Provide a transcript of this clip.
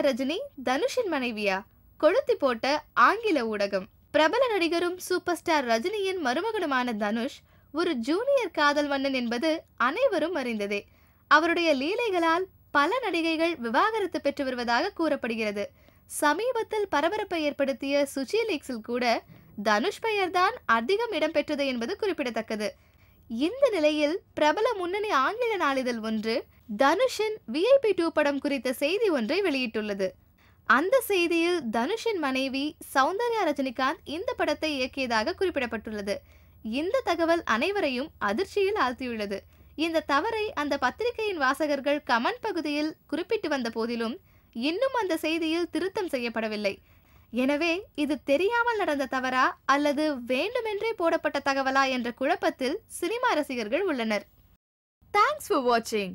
ரஜினி தனுஷின் மனைவியா? கொளுத்தி போட்ட ஆங்கில ஊடகம். பிரபல நடிகரும் சூப்பர் ஸ்டார் ரஜினியின் மருமகனுமான தனுஷ் ஒரு ஜூனியர் காதல் மன்னன் என்பது அனைவரும் அறிந்ததே. அவருடைய லீலைகளால் பல நடிகைகள் விவாகரத்து பெற்று வருவதாக கூறப்படுகிறது. சமீபத்தில் பரபரப்பை ஏற்படுத்திய சுச்சி லீக்ஸில் கூட தனுஷ் பெயர்தான் அதிகம் இடம்பெற்றது என்பது குறிப்பிடத்தக்கது. இந்த நிலையில் பிரபல முன்னணி ஆங்கில நாளிதழ் ஒன்று தனுஷின் விஐபி டூ படம் குறித்த செய்தி ஒன்றை வெளியிட்டுள்ளது. அந்த செய்தியில் தனுஷின் மனைவி சௌந்தர்யா ரஜினிகாந்த் இந்த படத்தை இயக்கியதாக குறிப்பிடப்பட்டுள்ளது. இந்த தகவல் அனைவரையும் அதிர்ச்சியில் ஆழ்த்தியுள்ளது. இந்த தவறை அந்த பத்திரிகையின் வாசகர்கள் கமெண்ட் பகுதியில் குறிப்பிட்டு வந்த போதிலும் இன்னும் அந்த செய்தியில் திருத்தம் செய்யப்படவில்லை. எனவே இது தெரியாமல் நடந்த தவறா அல்லது வேண்டுமென்றே போடப்பட்ட தகவலா என்ற குழப்பத்தில் சினிமா ரசிகர்கள் உள்ளனர். தேங்க்ஸ் ஃபார் வாட்சிங்